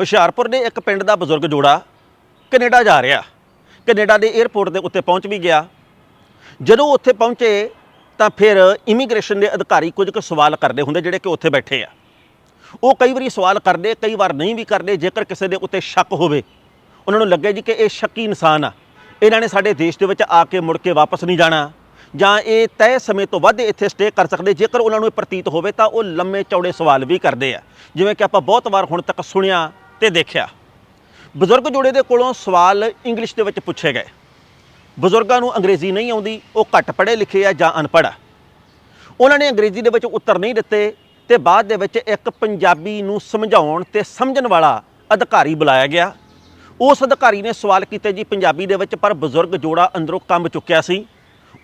ਹੁਸ਼ਿਆਰਪੁਰ ਦੇ ਇੱਕ ਪਿੰਡ ਦਾ ਬਜ਼ੁਰਗ ਜੋੜਾ ਕੈਨੇਡਾ ਜਾ ਰਿਹਾ। ਕੈਨੇਡਾ ਦੇ 에ਅਰਪੋਰਟ ਦੇ ਉੱਤੇ ਪਹੁੰਚ ਵੀ ਗਿਆ। ਜਦੋਂ ਉੱਥੇ ਪਹੁੰਚੇ ਤਾਂ ਫਿਰ ਇਮੀਗ੍ਰੇਸ਼ਨ ਦੇ ਅਧਿਕਾਰੀ ਕੁਝ ਕੁ ਸਵਾਲ ਕਰਦੇ ਹੁੰਦੇ ਜਿਹੜੇ ਕਿ ਉੱਥੇ ਬੈਠੇ ਆ। ਉਹ ਕਈ ਵਾਰੀ ਸਵਾਲ ਕਰਦੇ, ਕਈ ਵਾਰ ਨਹੀਂ ਵੀ ਕਰਦੇ, ਜੇਕਰ ਕਿਸੇ ਦੇ ਉੱਤੇ ਸ਼ੱਕ ਹੋਵੇ। ਉਹਨਾਂ ਨੂੰ ਲੱਗੇ ਜੀ ਕਿ ਇਹ ਸ਼ੱਕੀ ਇਨਸਾਨ ਆ। ਇਹਨਾਂ ਨੇ ਸਾਡੇ ਦੇਸ਼ ਦੇ ਵਿੱਚ ਆ ਕੇ ਮੁੜ ਕੇ ਵਾਪਸ ਨਹੀਂ ਜਾਣਾ। ਜਾਂ ਇਹ ਤੈਅ ਸਮੇਂ ਤੋਂ ਵੱਧ ਇੱਥੇ ਸਟੇ ਕਰ ਸਕਦੇ। ਜੇਕਰ ਉਹਨਾਂ ਨੂੰ ਇਹ ਪ੍ਰਤੀਤ ਹੋਵੇ ਤਾਂ ਉਹ ਲੰਮੇ ਚੌੜੇ ਸਵਾਲ ਵੀ ਕਰਦੇ ਆ। ਜਿਵੇਂ ਕਿ ਆਪਾਂ ਬਹੁਤ ਵਾਰ ਹੁਣ ਤੱਕ ਸੁਣਿਆ ਤੇ ਦੇਖਿਆ, ਬਜ਼ੁਰਗ ਜੋੜੇ ਦੇ ਕੋਲੋਂ ਸਵਾਲ ਇੰਗਲਿਸ਼ ਦੇ ਵਿੱਚ ਪੁੱਛੇ ਗਏ। ਬਜ਼ੁਰਗਾਂ ਨੂੰ ਅੰਗਰੇਜ਼ੀ ਨਹੀਂ ਆਉਂਦੀ, ਉਹ ਘੱਟ ਪੜ੍ਹੇ ਲਿਖੇ ਆ ਜਾਂ ਅਨਪੜ੍ਹ ਆ। ਉਹਨਾਂ ਨੇ ਅੰਗਰੇਜ਼ੀ ਦੇ ਵਿੱਚ ਉੱਤਰ ਨਹੀਂ ਦਿੱਤੇ ਤੇ ਬਾਅਦ ਦੇ ਵਿੱਚ ਇੱਕ ਪੰਜਾਬੀ ਨੂੰ ਸਮਝਾਉਣ ਤੇ ਸਮਝਣ ਵਾਲਾ ਅਧਿਕਾਰੀ ਬੁਲਾਇਆ ਗਿਆ। ਉਸ ਅਧਿਕਾਰੀ ਨੇ ਸਵਾਲ ਕੀਤੇ ਜੀ ਪੰਜਾਬੀ ਦੇ ਵਿੱਚ, ਪਰ ਬਜ਼ੁਰਗ ਜੋੜਾ ਅੰਦਰੋਂ ਕੰਬ ਚੁੱਕਿਆ ਸੀ।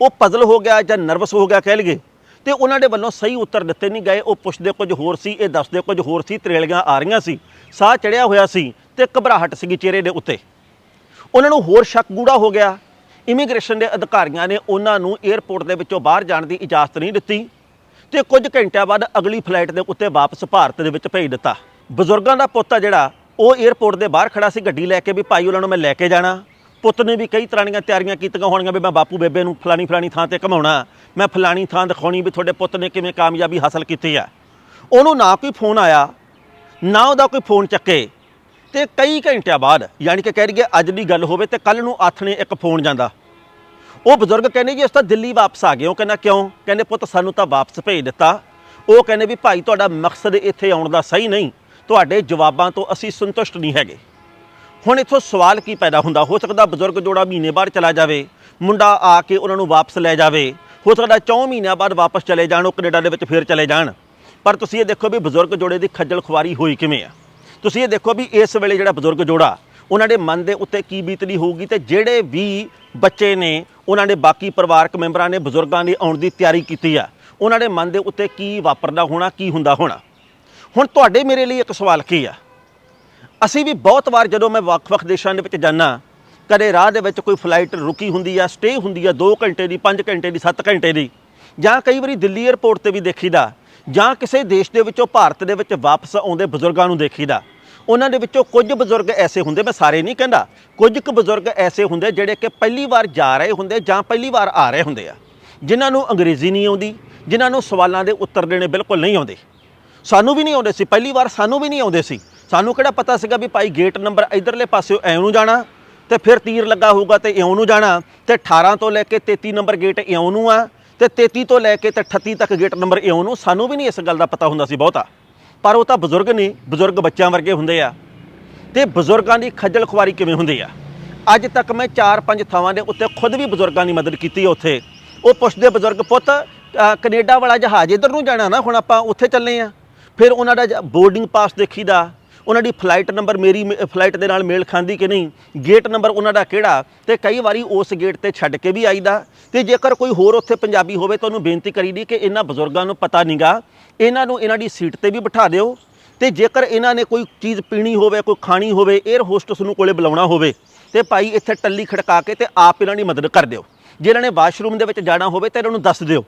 ਉਹ ਪਜ਼ਲ ਹੋ ਗਿਆ ਜਾਂ ਨਰਵਸ ਹੋ ਗਿਆ ਕਹਿ ਲਈਏ। ਤੇ ਉਹਨਾਂ ਦੇ ਵੱਲੋਂ ਸਹੀ ਉੱਤਰ ਦਿੱਤੇ ਨਹੀਂ ਗਏ, ਉਹ ਪੁੱਛਦੇ ਕੁਝ ਹੋਰ ਸੀ, ਇਹ ਦੱਸਦੇ ਕੁਝ ਹੋਰ ਸੀ, ਤਰੇਲੀਆਂ ਆ ਰਹੀਆਂ ਸੀ। ਸਾਹ ਚੜਿਆ ਹੋਇਆ ਸੀ ਤੇ ਘਬਰਾਹਟ ਸੀਗੀ ਚਿਹਰੇ ਦੇ ਉੱਤੇ। ਉਹਨਾਂ ਨੂੰ ਹੋਰ ਸ਼ੱਕ ਗੂੜਾ ਹੋ ਗਿਆ। ਇਮੀਗ੍ਰੇਸ਼ਨ ਦੇ ਅਧਿਕਾਰੀਆਂ ਨੇ ਉਹਨਾਂ ਨੂੰ 에ਅਰਪੋਰਟ ਦੇ ਵਿੱਚੋਂ ਬਾਹਰ ਜਾਣ ਦੀ ਇਜਾਜ਼ਤ ਨਹੀਂ ਦਿੱਤੀ ਤੇ ਕੁਝ ਘੰਟਿਆਂ ਬਾਅਦ ਅਗਲੀ ਫਲਾਈਟ ਦੇ ਉੱਤੇ ਵਾਪਸ ਭਾਰਤ ਦੇ ਵਿੱਚ ਭੇਜ ਦਿੱਤਾ। ਬਜ਼ੁਰਗਾਂ ਦਾ ਪੁੱਤ ਆ ਜਿਹੜਾ, ਉਹ 에ਅਰਪੋਰਟ ਦੇ ਬਾਹਰ ਖੜਾ ਸੀ, ਗੱਡੀ ਲੈ ਕੇ ਵੀ ਭਾਈ ਉਹਨਾਂ ਨੂੰ ਮੈਂ ਲੈ ਕੇ ਜਾਣਾ। ਪੁੱਤ ਨੇ ਵੀ ਕਈ ਤਰ੍ਹਾਂ ਦੀਆਂ ਤਿਆਰੀਆਂ ਕੀਤੀਆਂ ਹੋਣਗੀਆਂ ਵੀ ਮੈਂ ਬਾਪੂ ਬੇਬੇ ਨੂੰ ਫਲਾਣੀ ਫਲਾਣੀ ਥਾਂ ਤੇ ਘਮਾਉਣਾ। ਮੈਂ ਫਲਾਣੀ ਥਾਂ ਦਿਖਾਉਣੀ ਵੀ ਤੁਹਾਡੇ ਪੁੱਤ ਨੇ ਕਿਵੇਂ ਕਾਮਯਾਬੀ ਹਾਸਲ ਕੀਤੀ ਆ। ਉਹਨੂੰ ਨਾ ਕੋਈ ਫੋਨ ਆਇਆ। ਨਾ ਉਹਦਾ ਕੋਈ ਫੋਨ ਚੱਕੇ। ਤੇ ਕਈ ਘੰਟਿਆਂ ਬਾਅਦ, ਯਾਨੀ ਕਿ ਕਹਿ ਰਹੀਏ ਅੱਜ ਦੀ ਗੱਲ ਹੋਵੇ ਤੇ ਕੱਲ ਨੂੰ ਆਥਣੇ ਇੱਕ ਫੋਨ ਜਾਂਦਾ। ਉਹ ਬਜ਼ੁਰਗ ਕਹਿੰਦੇ ਜੀ, ਅਸੀਂ ਤਾਂ ਦਿੱਲੀ ਵਾਪਸ ਆ ਗਏ ਉਹ ਕਹਿੰਦਾ, ਕਿਉਂ? ਕਹਿੰਦੇ, ਪੁੱਤ ਸਾਨੂੰ ਤਾਂ ਵਾਪਸ ਭੇਜ ਦਿੱਤਾ। ਉਹ ਕਹਿੰਦੇ ਵੀ, ਭਾਈ, ਤੁਹਾਡਾ ਮਕਸਦ ਇੱਥੇ ਆਉਣ ਦਾ ਸਹੀ ਨਹੀਂ। ਤੁਹਾਡੇ ਜਵਾਬਾਂ ਤੋਂ ਅਸੀਂ ਸੰਤੁਸ਼ਟ ਨਹੀਂ ਹੈਗੇ। ਹੁਣ ਇੱਥੋਂ ਸਵਾਲ ਕੀ ਪੈਦਾ ਹੁੰਦਾ? ਹੋ ਸਕਦਾ ਬਜ਼ੁਰਗ ਜੋੜਾ ਮਹੀਨੇ ਬਾਅਦ ਚਲਾ ਜਾਵੇ, ਮੁੰਡਾ ਆ ਕੇ ਉਹਨਾਂ ਨੂੰ ਵਾਪਸ ਲੈ ਜਾਵੇ। ਹੋ ਸਕਦਾ 4 ਮਹੀਨਿਆਂ ਬਾਅਦ ਵਾਪਸ ਚਲੇ ਜਾਣ, ਉਹ ਕੈਨੇਡਾ ਦੇ ਵਿੱਚ ਫੇਰ ਚਲੇ ਜਾਣ। ਪਰ ਤੁਸੀਂ ਇਹ ਦੇਖੋ ਵੀ ਬਜ਼ੁਰਗ ਜੋੜੇ ਦੀ ਖੱਜਲ ਖੁਆਰੀ ਹੋਈ ਕਿਵੇਂ ਆ। ਤੁਸੀਂ ਇਹ ਦੇਖੋ ਵੀ ਇਸ ਵੇਲੇ ਜਿਹੜਾ ਬਜ਼ੁਰਗ ਜੋੜਾ, ਉਹਨਾਂ ਦੇ ਮਨ ਦੇ ਉੱਤੇ ਕੀ ਬੀਤਦੀ ਹੋਊਗੀ ਤੇ ਜਿਹੜੇ ਵੀ ਬੱਚੇ ਨੇ, ਉਹਨਾਂ ਦੇ ਬਾਕੀ ਪਰਿਵਾਰਕ ਮੈਂਬਰਾਂ ਨੇ ਬਜ਼ੁਰਗਾਂ ਦੀ ਆਉਣ ਦੀ ਤਿਆਰੀ ਕੀਤੀ ਆ, ਉਹਨਾਂ ਦੇ ਮਨ ਦੇ ਉੱਤੇ ਕੀ ਵਾਪਰਦਾ ਹੋਣਾ, ਕੀ ਹੁੰਦਾ ਹੋਣਾ। ਹੁਣ ਤੁਹਾਡੇ ਮੇਰੇ ਲਈ ਇੱਕ ਸਵਾਲ ਕੀ ਆ? ਅਸੀਂ ਵੀ ਬਹੁਤ ਵਾਰ ਜਦੋਂ ਮੈਂ ਵੱਖ-ਵੱਖ ਦੇਸ਼ਾਂ ਦੇ ਵਿੱਚ ਜਾਂਦਾ, ਕਦੇ ਰਾਹ ਦੇ ਵਿੱਚ ਕੋਈ ਫਲਾਈਟ ਰੁਕੀ ਹੁੰਦੀ ਆ ਸਟੇ ਹੁੰਦੀ ਆ 2 ਘੰਟੇ ਦੀ 5 ਘੰਟੇ ਦੀ 7 ਘੰਟੇ ਦੀ, ਜਾਂ ਕਈ ਵਾਰੀ ਦਿੱਲੀ 에ਅਰਪੋਰਟ ਤੇ ਵੀ ਦੇਖੀਦਾ ਜਾਂ ਕਿਸੇ ਦੇਸ਼ ਦੇ ਵਿੱਚੋਂ ਭਾਰਤ ਦੇ ਵਿੱਚ ਵਾਪਸ ਆਉਂਦੇ ਬਜ਼ੁਰਗਾਂ ਨੂੰ ਦੇਖੀਦਾ। ਉਹਨਾਂ ਦੇ ਵਿੱਚੋਂ ਕੁਝ ਬਜ਼ੁਰਗ ਐਸੇ ਹੁੰਦੇ, ਮੈਂ ਸਾਰੇ ਨਹੀਂ ਕਹਿੰਦਾ। ਕੁਝ ਕੁ ਬਜ਼ੁਰਗ ਐਸੇ ਹੁੰਦੇ ਜਿਹੜੇ ਕਿ ਪਹਿਲੀ ਵਾਰ ਜਾ ਰਹੇ ਹੁੰਦੇ ਜਾਂ ਪਹਿਲੀ ਵਾਰ ਆ ਰਹੇ ਹੁੰਦੇ ਆ। ਜਿਨ੍ਹਾਂ ਨੂੰ ਅੰਗਰੇਜ਼ੀ ਨਹੀਂ ਆਉਂਦੀ, ਜਿਨ੍ਹਾਂ ਨੂੰ ਸਵਾਲਾਂ ਦੇ ਉੱਤਰ ਦੇਣੇ ਬਿਲਕੁਲ ਨਹੀਂ ਆਉਂਦੇ। ਸਾਨੂੰ ਵੀ ਨਹੀਂ ਆਉਂਦੇ ਸੀ, ਪਹਿਲੀ ਵਾਰ ਸਾਨੂੰ ਵੀ ਨਹੀਂ ਆਉਂਦੇ ਸੀ। ਸਾਨੂੰ ਕਿਹੜਾ ਪਤਾ ਸੀਗਾ ਵੀ ਭਾਈ ਗੇਟ ਨੰਬਰ ਇਧਰਲੇ ਪਾਸਿਓਂ ਐਂ ਨੂੰ ਜਾਣਾ, ਤੇ ਫਿਰ ਤੀਰ ਲੱਗਾ ਹੋਊਗਾ ਤੇ ਇਉਂ ਨੂੰ ਜਾਣਾ, ਤੇ 18 ਤੋਂ ਲੈ ਕੇ 33 ਨੰਬਰ ਗੇਟ ਇਉਂ ਨੂੰ ਆ ਤੇ 33 ਤੋਂ ਲੈ ਕੇ ਤੇ 38 ਤੱਕ ਗੇਟ ਨੰਬਰ ਇਉਂ ਨੂੰ ਸਾਨੂੰ ਵੀ ਨਹੀਂ ਇਸ ਗੱਲ ਦਾ ਪਤਾ ਹੁੰਦਾ ਸੀ ਬਹੁਤਾ। ਪਰ ਉਹ ਤਾਂ ਬਜ਼ੁਰਗ ਨੇ ਬਜ਼ੁਰਗ ਬੱਚਿਆਂ ਵਰਗੇ ਹੁੰਦੇ ਆ। ਤੇ ਬਜ਼ੁਰਗਾਂ ਦੀ ਖੱਜਲ ਖੁਆਰੀ ਕਿਵੇਂ ਹੁੰਦੀ ਆ? ਅੱਜ ਤੱਕ ਮੈਂ 4-5 ਥਾਵਾਂ ਦੇ ਉੱਤੇ ਖੁਦ ਵੀ ਬਜ਼ੁਰਗਾਂ ਦੀ ਮਦਦ ਕੀਤੀ ਉੱਥੇ। ਉਹ ਪੁੱਛਦੇ ਬਜ਼ੁਰਗ ਪੁੱਤ ਅ, ਕੈਨੇਡਾ ਵਾਲਾ ਜਹਾਜ਼ ਇਧਰ ਨੂੰ ਜਾਣਾ ਨਾ ਹੁਣ ਆਪਾਂ ਉੱਥੇ ਚੱਲੇ ਆ। ਫਿਰ ਉਹਨਾਂ ਦਾ ਬੋਰਡਿੰਗ ਪਾਸ ਦੇਖੀਦਾ। ਉਹਨਾਂ ਦੀ ਫਲਾਈਟ ਨੰਬਰ ਮੇਰੀ ਫਲਾਈਟ ਦੇ ਨਾਲ ਮੇਲ ਖਾਂਦੀ ਕਿ ਨਹੀਂ? ਗੇਟ ਨੰਬਰ ਉਹਨਾਂ ਦਾ ਕਿਹੜਾ? ਤੇ ਕਈ ਵਾਰੀ ਉਸ ਗੇਟ ਤੇ ਛੱਡ ਕੇ ਵੀ ਆਈਦਾ। ਤੇ ਜੇਕਰ ਕੋਈ ਹੋਰ ਉੱਥੇ ਪੰਜਾਬੀ ਹੋਵੇ ਤਾਂ ਉਹਨੂੰ ਬੇਨਤੀ ਕਰੀਦੀ ਕਿ ਇਹਨਾਂ ਬਜ਼ੁਰਗਾਂ ਨੂੰ ਪਤਾ ਨਹੀਂਗਾ ਇਹਨਾਂ ਨੂੰ ਇਹਨਾਂ ਦੀ ਸੀਟ ਤੇ ਵੀ ਬਿਠਾ ਦਿਓ। ਤੇ ਜੇਕਰ ਇਹਨਾਂ ਨੇ ਕੋਈ ਚੀਜ਼ ਪੀਣੀ ਹੋਵੇ, ਕੋਈ ਖਾਣੀ ਹੋਵੇ 에ਅਰ ਹੋਸਟਸ ਨੂੰ ਕੋਲੇ ਬੁਲਾਉਣਾ ਹੋਵੇ, ਤੇ ਭਾਈ ਇੱਥੇ ਟੱਲੀ ਖੜਕਾ ਕੇ ਤੇ ਆਪ ਇਹਨਾਂ ਦੀ ਮਦਦ ਕਰ ਦਿਓ। ਜੇ ਇਹਨਾਂ ਨੇ ਵਾਸ਼ਰੂਮ ਦੇ ਵਿੱਚ ਜਾਣਾ ਹੋਵੇ ਤਾਂ ਇਹਨਾਂ ਨੂੰ ਦੱਸ ਦਿਓ।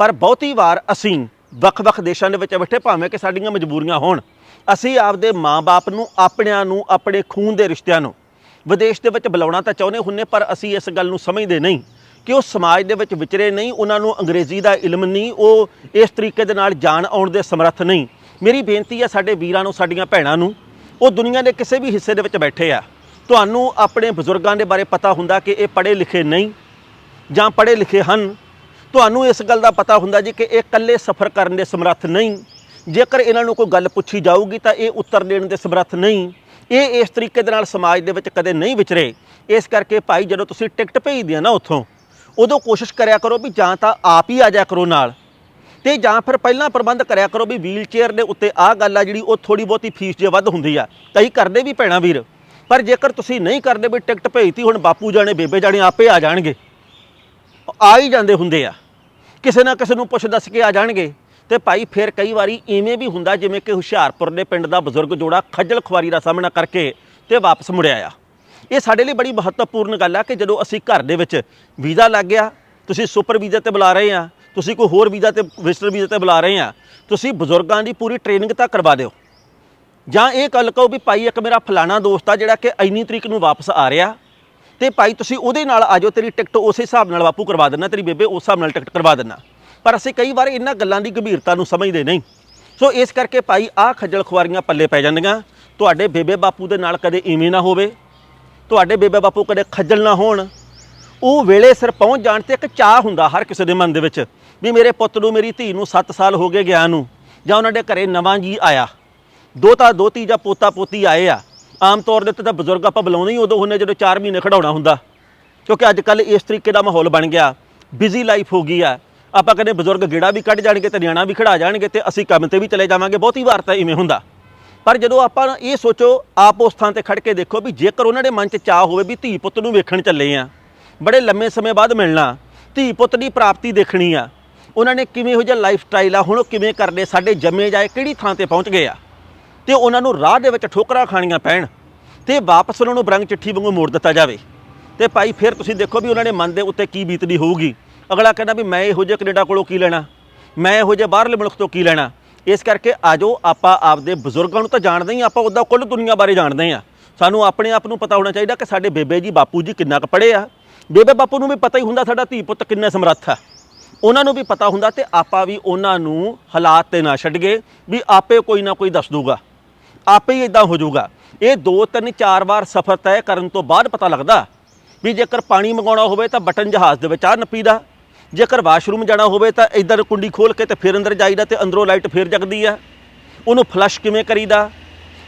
ਪਰ ਬਹੁਤੀ ਵਾਰ ਅਸੀਂ ਵੱਖ-ਵੱਖ ਦੇਸ਼ਾਂ ਦੇ ਵਿੱਚ ਬੈਠੇ ਭਾਵੇਂ ਕਿ ਸਾਡੀਆਂ ਮਜਬੂਰੀਆਂ ਹੋਣ। ਅਸੀਂ ਆਪਦੇ ਮਾਂ-ਬਾਪ ਨੂੰ, ਆਪਣਿਆਂ ਨੂੰ, ਆਪਣੇ ਖੂਨ ਦੇ ਰਿਸ਼ਤਿਆਂ ਨੂੰ ਵਿਦੇਸ਼ ਦੇ ਵਿੱਚ ਬੁਲਾਉਣਾ ਤਾਂ ਚਾਹੁੰਦੇ ਹੁੰਨੇ, ਪਰ ਅਸੀਂ ਇਸ ਗੱਲ ਨੂੰ ਸਮਝਦੇ ਨਹੀਂ ਕਿ ਉਹ ਸਮਾਜ ਦੇ ਵਿੱਚ ਵਿਚਰੇ ਨਹੀਂ, ਉਹਨਾਂ ਨੂੰ ਅੰਗਰੇਜ਼ੀ ਦਾ ਇਲਮ ਨਹੀਂ, ਉਹ ਇਸ ਤਰੀਕੇ ਦੇ ਨਾਲ ਜਾਣ ਆਉਣ ਦੇ ਸਮਰੱਥ ਨਹੀਂ। ਮੇਰੀ ਬੇਨਤੀ ਹੈ ਸਾਡੇ ਵੀਰਾਂ ਨੂੰ, ਸਾਡੀਆਂ ਭੈਣਾਂ ਨੂੰ, ਉਹ ਦੁਨੀਆ ਦੇ ਕਿਸੇ ਵੀ ਹਿੱਸੇ ਦੇ ਵਿੱਚ ਬੈਠੇ ਆ, ਤੁਹਾਨੂੰ ਆਪਣੇ ਬਜ਼ੁਰਗਾਂ ਦੇ ਬਾਰੇ ਪਤਾ ਹੁੰਦਾ ਕਿ ਇਹ ਪੜ੍ਹੇ ਲਿਖੇ ਨਹੀਂ ਜਾਂ ਪੜ੍ਹੇ ਲਿਖੇ ਹਨ। ਤੁਹਾਨੂੰ ਇਸ ਗੱਲ ਦਾ ਪਤਾ ਹੁੰਦਾ ਜੀ ਕਿ ਇਹ ਇਕੱਲੇ ਸਫ਼ਰ ਕਰਨ ਦੇ ਸਮਰੱਥ ਨਹੀਂ ਜੇਕਰ ਇਹਨਾਂ ਨੂੰ ਕੋਈ ਗੱਲ ਪੁੱਛੀ ਜਾਊਗੀ ਤਾਂ ਇਹ ਉੱਤਰ ਦੇਣ ਦੇ ਸਮਰੱਥ ਨਹੀਂ। ਇਹ ਇਸ ਤਰੀਕੇ ਦੇ ਨਾਲ ਸਮਾਜ ਦੇ ਵਿੱਚ ਕਦੇ ਨਹੀਂ ਵਿਚਰੇ। ਇਸ ਕਰਕੇ ਭਾਈ ਜਦੋਂ ਤੁਸੀਂ ਟਿਕਟ ਭੇਜਦੇ ਆ ਨਾ ਉੱਥੋਂ, ਉਦੋਂ ਕੋਸ਼ਿਸ਼ ਕਰਿਆ ਕਰੋ ਵੀ ਜਾਂ ਤਾਂ ਆਪ ਹੀ ਆ ਜਾਇਆ ਕਰੋ ਨਾਲ। ਤੇ ਜਾਂ ਫਿਰ ਪਹਿਲਾਂ ਪ੍ਰਬੰਧ ਕਰਿਆ ਕਰੋ ਵੀ ਵੀਲ ਚੇਅਰ ਦੇ ਉੱਤੇ ਆਹ ਗੱਲ ਆ ਜਿਹੜੀ ਉਹ ਥੋੜੀ ਬਹੁਤੀ ਫੀਸ ਜੇ ਵੱਧ ਹੁੰਦੀ ਆ, ਕਈ ਕਰਦੇ ਵੀ ਪੈਣਾ ਵੀਰ। ਪਰ ਜੇਕਰ ਤੁਸੀਂ ਨਹੀਂ ਕਰਦੇ ਵੀ ਟਿਕਟ ਭੇਜਤੀ, ਹੁਣ ਬਾਪੂ ਜਾਣੇ, ਬੇਬੇ ਜਾਣੇ ਆਪੇ ਆ ਜਾਣਗੇ। ਆ ਹੀ ਜਾਂਦੇ ਹੁੰਦੇ ਆ। ਕਿਸੇ ਨਾ ਕਿਸੇ ਨੂੰ ਪੁੱਛ ਦੱਸ ਕੇ ਆ ਜਾਣਗੇ। ਤੇ ਭਾਈ ਫਿਰ ਕਈ ਵਾਰੀ ਇਵੇਂ ਵੀ ਹੁੰਦਾ ਜਿਵੇਂ ਕਿ ਹੁਸ਼ਿਆਰਪੁਰ ਦੇ ਪਿੰਡ ਦਾ ਬਜ਼ੁਰਗ ਜੋੜਾ ਖੱਜਲ ਖੁਆਰੀ ਦਾ ਸਾਹਮਣਾ ਕਰਕੇ ਤੇ ਵਾਪਸ ਮੁੜਿਆ ਆ ਇਹ ਸਾਡੇ ਲਈ ਬੜੀ ਮਹੱਤਵਪੂਰਨ ਗੱਲ ਆ ਕਿ ਜਦੋਂ ਅਸੀਂ ਘਰ ਦੇ ਵਿੱਚ ਵੀਜ਼ਾ ਲੱਗ ਗਿਆ, ਤੁਸੀਂ ਸੁਪਰ ਵੀਜ਼ਾ ਤੇ ਬੁਲਾ ਰਹੇ ਆ, ਤੁਸੀਂ ਕੋਈ ਹੋਰ ਵੀਜ਼ਾ ਤੇ, ਵਿਜ਼ਟਰ ਵੀਜ਼ਾ ਤੇ ਬੁਲਾ ਰਹੇ ਆ, ਤੁਸੀਂ ਬਜ਼ੁਰਗਾਂ ਦੀ ਪੂਰੀ ਟ੍ਰੇਨਿੰਗ ਤਾਂ ਕਰਵਾ ਦਿਓ। ਜਾਂ ਇਹ ਗੱਲ ਕਹੋ ਵੀ ਭਾਈ ਇੱਕ ਮੇਰਾ ਫਲਾਣਾ ਦੋਸਤ ਆ ਜਿਹੜਾ ਕਿ ਇੰਨੀ ਤਰੀਕ ਨੂੰ ਵਾਪਸ ਆ ਰਿਹਾ ਤੇ ਭਾਈ ਤੁਸੀਂ ਉਹਦੇ ਨਾਲ ਆ ਜਾਓ, ਤੇਰੀ ਟਿਕਟ ਉਸੇ ਹਿਸਾਬ ਨਾਲ ਬਾਪੂ ਕਰਵਾ ਦੇਣਾ ਤੇਰੀ ਬੇਬੇ ਉਸ ਹਿਸਾਬ ਨਾਲ ਟਿਕਟ ਕਰਵਾ ਦੇਣਾ ਪਰ ਅਸੀਂ ਕਈ ਵਾਰ ਇਹਨਾਂ ਗੱਲਾਂ ਦੀ ਗੰਭੀਰਤਾ ਨੂੰ ਸਮਝਦੇ ਨਹੀਂ। ਸੋ ਇਸ ਕਰਕੇ ਭਾਈ ਆਹ ਖੱਜਲ ਖੁਆਰੀਆਂ ਪੱਲੇ ਪੈ ਜਾਂਦੀਆਂ। ਤੁਹਾਡੇ ਬੇਬੇ ਬਾਪੂ ਦੇ ਨਾਲ ਕਦੇ ਇਵੇਂ ਨਾ ਹੋਵੇ। ਤੁਹਾਡੇ ਬੇਬੇ ਬਾਪੂ ਕਦੇ ਖੱਜਲ ਨਾ ਹੋਣ। ਉਹ ਵੇਲੇ ਸਿਰ ਪਹੁੰਚ ਜਾਣ ਤੇ ਇੱਕ ਚਾਹ ਹੁੰਦਾ ਹਰ ਕਿਸੇ ਦੇ ਮਨ ਦੇ ਵਿੱਚ ਵੀ ਮੇਰੇ ਪੁੱਤ ਨੂੰ, ਮੇਰੀ ਧੀ ਨੂੰ 7 ਸਾਲ ਹੋ ਗਏ ਗਿਆ ਨੂੰ ਜਾਂ ਉਹਨਾਂ ਦੇ ਘਰੇ ਨਵਾਂ ਜੀ ਆਇਆ। ਦੋਤਾ ਦੋਤੀ ਜਾਂ ਪੋਤਾ ਪੋਤੀ ਆਏ ਆ। ਆਮ ਤੌਰ ਦੇ ਉੱਤੇ ਤਾਂ ਬਜ਼ੁਰਗ ਆਪਾਂ ਬੁਲਾਉਂਦੇ ਹੀ ਉਦੋਂ ਹੁੰਦੇ ਜਦੋਂ 4 ਮਹੀਨੇ ਖੜਾਉਣਾ ਹੁੰਦਾ। ਕਿਉਂਕਿ ਅੱਜ ਕੱਲ ਇਸ ਤਰੀਕੇ ਦਾ ਮਾਹੌਲ ਬਣ ਗਿਆ। ਬਿਜ਼ੀ ਲਾਈਫ ਹੋ ਗਈ ਆ। ਆਪਾਂ ਕਹਿੰਦੇ ਬਜ਼ੁਰਗ ਗੇੜਾ ਵੀ ਕੱਢ ਜਾਣਗੇ ਤੇ ਨਿਆਣਾ ਵੀ ਖੜਾ ਜਾਣਗੇ ਤੇ ਅਸੀਂ ਕੰਮ ਤੇ ਵੀ ਚਲੇ ਜਾਵਾਂਗੇ, ਬਹੁਤੀ ਵਾਰ ਤਾਂ ਇਵੇਂ ਹੁੰਦਾ। ਪਰ ਜਦੋਂ ਆਪਾਂ ਇਹ ਸੋਚੋ, ਆਪ ਉਸ ਥਾਂ ਤੇ ਖੜ ਕੇ ਦੇਖੋ ਵੀ ਜੇਕਰ ਉਹਨਾਂ ਦੇ ਮਨ 'ਚ ਚਾਹ ਹੋਵੇ ਵੀ ਧੀ ਪੁੱਤ ਨੂੰ ਵੇਖਣ ਚੱਲੇ ਆ, ਬੜੇ ਲੰਮੇ ਸਮੇਂ ਬਾਅਦ ਮਿਲਣਾ, ਧੀ ਪੁੱਤ ਦੀ ਪ੍ਰਾਪਤੀ ਦੇਖਣੀ ਆ, ਉਹਨਾਂ ਨੇ ਕਿਵੇਂ ਹੋ ਜਿਹਾ ਲਾਈਫ ਸਟਾਈਲ ਆ, ਹੁਣ ਉਹ ਕਿਵੇਂ ਕਰਦੇ, ਸਾਡੇ ਜੰਮੇ ਜਾਏ ਕਿਹੜੀ ਥਾਂ ਤੇ ਪਹੁੰਚ ਗਏ ਆ? ਤੇ ਉਹਨਾਂ ਨੂੰ ਰਾਹ ਦੇ ਵਿੱਚ ਠੋਕਰਾਂ ਖਾਣੀਆਂ ਪੈਣ ਤੇ ਵਾਪਸ ਉਹਨਾਂ ਨੂੰ ਬਰੰਗ ਚਿੱਠੀ ਵਾਂਗੂ ਮੋੜ ਦਿੱਤਾ ਜਾਵੇ। ਤੇ ਭਾਈ, ਫਿਰ ਤੁਸੀਂ ਦੇਖੋ ਵੀ ਉਹਨਾਂ ਦੇ ਮਨ ਦੇ ਉੱਤੇ ਕੀ ਬੀਤਦੀ ਹੋਊਗੀ। ਅਗਲਾ ਕਹਿੰਦਾ ਵੀ ਮੈਂ ਇਹੋ ਜਿਹੇ ਕੈਨੇਡਾ ਕੋਲੋਂ ਕੀ ਲੈਣਾ? ਮੈਂ ਇਹੋ ਜਿਹੇ ਬਾਹਰਲੇ ਮੁਲਕ ਤੋਂ ਕੀ ਲੈਣਾ? ਇਸ ਕਰਕੇ ਆਜੋ, ਆਪਾਂ ਆਪਦੇ ਬਜ਼ੁਰਗਾਂ ਨੂੰ ਤਾਂ ਜਾਣਦੇ ਹੀ ਆਪਾਂ ਉੱਦਾਂ ਕੁੱਲ ਦੁਨੀਆ ਬਾਰੇ ਜਾਣਦੇ ਹਾਂ। ਸਾਨੂੰ ਆਪਣੇ ਆਪ ਨੂੰ ਪਤਾ ਹੋਣਾ ਚਾਹੀਦਾ ਕਿ ਸਾਡੇ ਬੇਬੇ ਜੀ, ਬਾਪੂ ਜੀ ਕਿੰਨਾ ਕੁ ਪੜ੍ਹੇ ਆ। ਬੇਬੇ ਬਾਪੂ ਨੂੰ ਵੀ ਪਤਾ ਹੀ ਹੁੰਦਾ ਸਾਡਾ ਧੀ ਪੁੱਤ ਕਿੰਨੇ ਸਮਰੱਥ ਆ। ਉਹਨਾਂ ਨੂੰ ਵੀ ਪਤਾ ਹੁੰਦਾ ਤੇ ਆਪਾਂ ਵੀ ਉਹਨਾਂ ਨੂੰ ਹਾਲਾਤ ਤੇ ਨਾ ਛੱਡ ਗਏ ਵੀ ਆਪੇ ਕੋਈ ਨਾ ਕੋਈ ਦੱਸ ਦੂਗਾ ਆਪੇ ਹੀ ਇਦਾਂ ਹੋ ਜਾਊਗਾ। ਇਹ ਦੋ, ਤਿੰਨ, ਚਾਰ ਵਾਰ ਸਫ਼ਰ ਤੈਅ ਕਰਨ ਤੋਂ ਬਾਅਦ ਪਤਾ ਲੱਗਦਾ ਵੀ ਜੇਕਰ ਪਾਣੀ ਮੰਗਾਉਣਾ ਹੋਵੇ ਤਾਂ ਬਟਨ ਜਹਾਜ਼ ਦੇ ਵਿੱਚ ਆ ਨੱਪੀਦਾ। ਜੇਕਰ ਵਾਸ਼ਰੂਮ ਜਾਣਾ ਹੋਵੇ ਤਾਂ ਇਧਰ ਕੁੰਡੀ ਖੋਲ ਕੇ ਤੇ ਫਿਰ ਅੰਦਰ ਜਾਈਦਾ ਤੇ ਅੰਦਰੋਂ ਲਾਈਟ ਫੇਰ ਜਗਦੀ ਆ। ਉਹਨੂੰ ਫਲਸ਼ ਕਿਵੇਂ ਕਰੀਦਾ?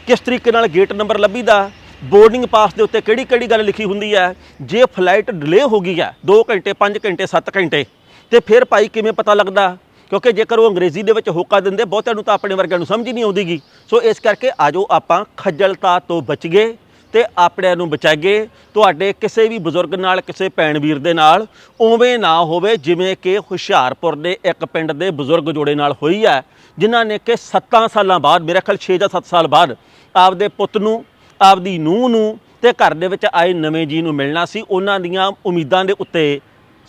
ਕਿਸ ਤਰੀਕੇ ਨਾਲ ਗੇਟ ਨੰਬਰ ਲੱਭੀਦਾ? ਬੋਰਡਿੰਗ ਪਾਸ ਦੇ ਉੱਤੇ ਕਿਹੜੀ ਕਿਹੜੀ ਗੱਲ ਲਿਖੀ ਹੁੰਦੀ ਹੈ ਜੇ ਫਲਾਈਟ ਡਿਲੇ ਹੋ ਗਈ ਹੈ 2 ਘੰਟੇ 5 ਘੰਟੇ 7 ਘੰਟੇ, ਤੇ ਫਿਰ ਭਾਈ ਕਿਵੇਂ ਪਤਾ ਲੱਗਦਾ? ਕਿਉਂਕਿ ਜੇਕਰ ਉਹ ਅੰਗਰੇਜ਼ੀ ਦੇ ਵਿੱਚ ਹੋਕਾ ਦਿੰਦੇ, ਬਹੁਤਿਆਂ ਨੂੰ ਤਾਂ ਆਪਣੇ ਵਰਗਿਆਂ ਨੂੰ ਸਮਝ ਹੀ ਨਹੀਂ ਆਉਂਦੀਗੀ। ਸੋ ਇਸ ਕਰਕੇ ਆਜੋ ਆਪਾਂ ਖੱਜਲਤਾ ਤੋਂ ਬਚ ਗਏ ਤੇ ਆਪਣਿਆਂ ਨੂੰ ਬਚਾਈਏ। ਤੁਹਾਡੇ ਕਿਸੇ ਵੀ ਬਜ਼ੁਰਗ ਨਾਲ, ਕਿਸੇ ਭੈਣ ਵੀਰ ਦੇ ਨਾਲ ਉਵੇਂ ਨਾ ਹੋਵੇ, ਜਿਵੇਂ ਕਿ ਹੁਸ਼ਿਆਰਪੁਰ ਦੇ ਇੱਕ ਪਿੰਡ ਦੇ ਬਜ਼ੁਰਗ ਜੋੜੇ ਨਾਲ ਹੋਈ ਹੈ, ਜਿਨ੍ਹਾਂ ਨੇ ਕਿ 7 ਸਾਲਾਂ ਬਾਅਦ, ਮੇਰੇ ਖਿਆਲ 6 ਜਾਂ 7 ਸਾਲ ਬਾਅਦ ਆਪਦੇ ਪੁੱਤ ਨੂੰ, ਆਪਦੀ ਨੂੰਹ ਨੂੰ ਤੇ ਘਰ ਦੇ ਵਿੱਚ ਆਏ ਨਵੇਂ ਜੀ ਨੂੰ ਮਿਲਣਾ ਸੀ। ਉਹਨਾਂ ਦੀਆਂ ਉਮੀਦਾਂ ਦੇ ਉੱਤੇ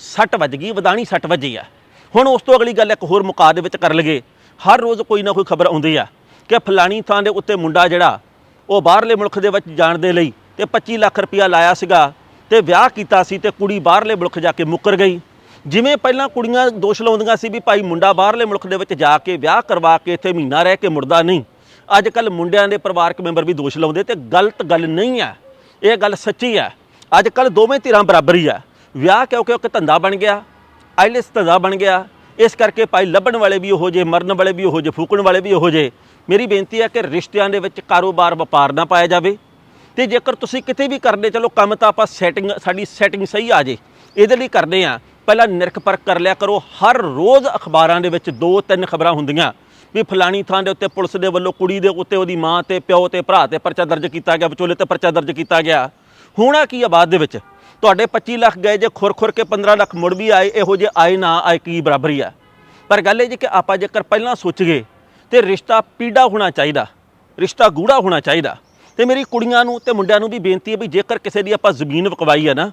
ਸੱਟ ਵੱਜ ਗਈ, ਵਧਾਣੀ ਸੱਟ ਵੱਜੀ ਆ। ਹੁਣ ਉਸ ਤੋਂ ਅਗਲੀ ਗੱਲ ਇੱਕ ਹੋਰ ਮੁਕਾ ਦੇ ਵਿੱਚ ਕਰ ਲਗੇ ਹਰ ਰੋਜ਼ ਕੋਈ ਨਾ ਕੋਈ ਖਬਰ ਆਉਂਦੀ ਆ ਕਿ ਫਲਾਣੀ ਥਾਂ ਦੇ ਉੱਤੇ ਮੁੰਡਾ ਜਿਹੜਾ ਉਹ ਬਾਹਰਲੇ ਮੁਲਕ ਦੇ ਵਿੱਚ ਜਾਣ ਦੇ ਲਈ ਤੇ 25 ਲੱਖ ਰੁਪਇਆ ਲਾਇਆ ਸੀਗਾ ਤੇ ਵਿਆਹ ਕੀਤਾ ਸੀ ਤੇ ਕੁੜੀ ਬਾਹਰਲੇ ਮੁਲਕ ਜਾ ਕੇ ਮੁੱਕਰ ਗਈ। ਜਿਵੇਂ ਪਹਿਲਾਂ ਕੁੜੀਆਂ ਦੋਸ਼ ਲਾਉਂਦੀਆਂ ਸੀ ਵੀ ਭਾਈ ਮੁੰਡਾ ਬਾਹਰਲੇ ਮੁਲਕ ਦੇ ਵਿੱਚ ਜਾ ਕੇ ਵਿਆਹ ਕਰਵਾ ਕੇ ਇੱਥੇ ਮਹੀਨਾ ਰਹਿ ਕੇ ਮੁੜਦਾ ਨਹੀਂ। ਅੱਜ ਕੱਲ ਮੁੰਡਿਆਂ ਦੇ ਪਰਿਵਾਰਕ ਮੈਂਬਰ ਵੀ ਦੋਸ਼ ਲਾਉਂਦੇ ਤੇ ਗਲਤ ਗੱਲ ਨਹੀਂ ਹੈ। ਇਹ ਗੱਲ ਸੱਚੀ ਹੈ। ਅੱਜ ਕੱਲ ਦੋਵੇਂ ਧਿਰਾਂ ਬਰਾਬਰ ਹੀ। ਆ ਵਿਆਹ ਕਿਉਂਕਿ ਇੱਕ ਧੰਦਾ ਬਣ ਗਿਆ? ਆਈਲੈਸ ਧੰਦਾ ਬਣ ਗਿਆ। ਇਸ ਕਰਕੇ ਭਾਈ ਲੱਭਣ ਵਾਲੇ ਵੀ ਉਹੋ ਜੇ ਮਰਨ ਵਾਲੇ ਵੀ ਉਹੋ ਜੇ ਫੂਕਣ ਵਾਲੇ ਵੀ ਉਹੋ ਜੇ ਮੇਰੀ ਬੇਨਤੀ ਹੈ ਕਿ ਰਿਸ਼ਤਿਆਂ ਦੇ ਵਿੱਚ ਕਾਰੋਬਾਰ, ਵਪਾਰ ਨਾ ਪਾਇਆ ਜਾਵੇ। ਤੇ ਜੇਕਰ ਤੁਸੀਂ ਕਿਤੇ ਵੀ ਕਰਦੇ, ਚਲੋ ਕੰਮ ਤਾਂ ਆਪਾਂ ਸੈਟਿੰਗ ਸਾਡੀ ਸੈਟਿੰਗ ਸਹੀ ਆ ਜੇ, ਇਹਦੇ ਲਈ ਕਰਦੇ ਆ ਪਹਿਲਾਂ ਨਿਰਖ ਪਰਖ ਕਰ ਲਿਆ ਕਰੋ। ਹਰ ਰੋਜ਼ ਅਖਬਾਰਾਂ ਦੇ ਵਿੱਚ ਦੋ ਤਿੰਨ ਖਬਰਾਂ ਹੁੰਦੀਆਂ। ਵੀ ਫਲਾਣੀ ਥਾਂ ਦੇ ਉੱਤੇ ਪੁਲਿਸ ਦੇ ਵੱਲੋਂ ਕੁੜੀ ਦੇ ਉੱਤੇ ਉਹਦੀ ਮਾਂ ਤੇ ਪਿਓ ਤੇ ਭਰਾ ਤੇ ਪਰਚਾ ਦਰਜ ਕੀਤਾ ਗਿਆ, ਵਿਚੋਲੇ ਤੇ ਪਰਚਾ ਦਰਜ ਕੀਤਾ ਗਿਆ। ਹੋਣਾ ਕੀ ਆ ਬਾਅਦ ਦੇ ਵਿੱਚ? ਤੁਹਾਡੇ 25 ਲੱਖ ਗਏ ਜੇ ਖੁਰ ਖੁਰ ਕੇ 15 ਲੱਖ ਮੁੜ ਵੀ ਆਏ, ਇਹੋ ਜੇ ਆਏ ਨਾ ਆਏ, ਕੀ ਬਰਾਬਰੀ ਆ? ਪਰ ਗੱਲ ਇਹ ਜੀ ਕਿ ਆਪਾਂ ਜੇਕਰ ਪਹਿਲਾਂ ਸੋਚ ਗਏ ਤੇ ਰਿਸ਼ਤਾ ਪੀੜਾ ਹੋਣਾ ਚਾਹੀਦਾ, ਰਿਸ਼ਤਾ ਗੂੜਾ ਹੋਣਾ ਚਾਹੀਦਾ। ਤੇ ਮੇਰੀ ਕੁੜੀਆਂ ਨੂੰ ਤੇ ਮੁੰਡਿਆਂ ਨੂੰ ਵੀ ਬੇਨਤੀ ਹੈ ਵੀ ਜੇਕਰ ਕਿਸੇ ਦੀ ਆਪਾਂ ਜ਼ਮੀਨ ਵਕਵਾਈ ਹੈ ਨਾ,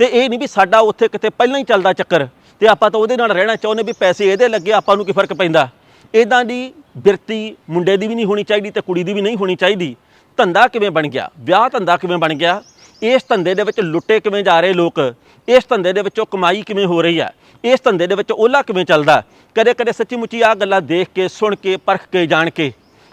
ਤੇ ਇਹ ਨਹੀਂ ਵੀ ਸਾਡਾ ਉੱਥੇ ਕਿਤੇ ਪਹਿਲਾਂ ਹੀ ਚੱਲਦਾ ਚੱਕਰ, ਤੇ ਆਪਾਂ ਤਾਂ ਉਹਦੇ ਨਾਲ ਰਹਿਣਾ ਚਾਹੁੰਦੇ ਵੀ ਪੈਸੇ ਇਹਦੇ ਲੱਗੇ ਆਪਾਂ ਨੂੰ ਕੀ ਫ਼ਰਕ ਪੈਂਦਾ। ਇਦਾਂ ਦੀ ਬਿਰਤੀ ਮੁੰਡੇ ਦੀ ਵੀ ਨਹੀਂ ਹੋਣੀ ਚਾਹੀਦੀ ਤੇ ਕੁੜੀ ਦੀ ਵੀ ਨਹੀਂ ਹੋਣੀ ਚਾਹੀਦੀ। ਧੰਦਾ ਕਿਵੇਂ ਬਣ ਗਿਆ? ਵਿਆਹ ਧੰਦਾ ਕਿਵੇਂ ਬਣ ਗਿਆ? ਇਸ ਧੰਦੇ ਦੇ ਵਿੱਚ ਲੁੱਟੇ ਕਿਵੇਂ ਜਾ ਰਹੇ ਲੋਕ? ਇਸ ਧੰਦੇ ਦੇ ਵਿੱਚੋਂ ਕਮਾਈ ਕਿਵੇਂ ਹੋ ਰਹੀ ਹੈ? ਇਸ ਧੰਦੇ ਦੇ ਵਿੱਚ ਓਲਾ ਕਿਵੇਂ ਚੱਲਦਾ? ਕਦੇ ਕਦੇ ਸੱਚੀ ਮੁੱਚੀ ਆ ਗੱਲਾਂ ਦੇਖ ਕੇ, ਸੁਣ ਕੇ, ਪਰਖ ਕੇ, ਜਾਣ ਕੇ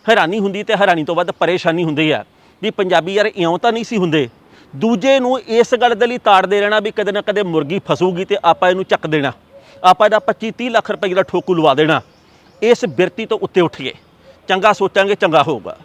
ਹੈਰਾਨੀ ਹੁੰਦੀ ਤੇ ਹੈਰਾਨੀ ਤੋਂ ਵੱਧ ਪਰੇਸ਼ਾਨੀ ਹੁੰਦੀ ਆ ਵੀ ਪੰਜਾਬੀ ਯਾਰ ਇਉਂ ਤਾਂ ਨਹੀਂ ਸੀ ਹੁੰਦੇ। ਦੂਜੇ ਨੂੰ ਇਸ ਗੱਲ ਦੇ ਲਈ ਤਾੜਦੇ ਰਹਿਣਾ ਵੀ ਕਦੇ ਨਾ ਕਦੇ ਮੁਰਗੀ ਫਸੂਗੀ ਤੇ ਆਪਾਂ ਇਹਨੂੰ ਚੱਕ ਦੇਣਾ। ਆਪਾਂ ਇਹਦਾ 25 30 ਲੱਖ ਰੁਪਏ ਦਾ ਠੋਕੂ ਲਵਾ ਦੇਣਾ। ਇਸ ਬਿਰਤੀ ਤੋਂ ਉੱਤੇ ਉੱਠੀਏ। ਚੰਗਾ ਸੋਚਾਂਗੇ, ਚੰਗਾ ਹੋਊਗਾ।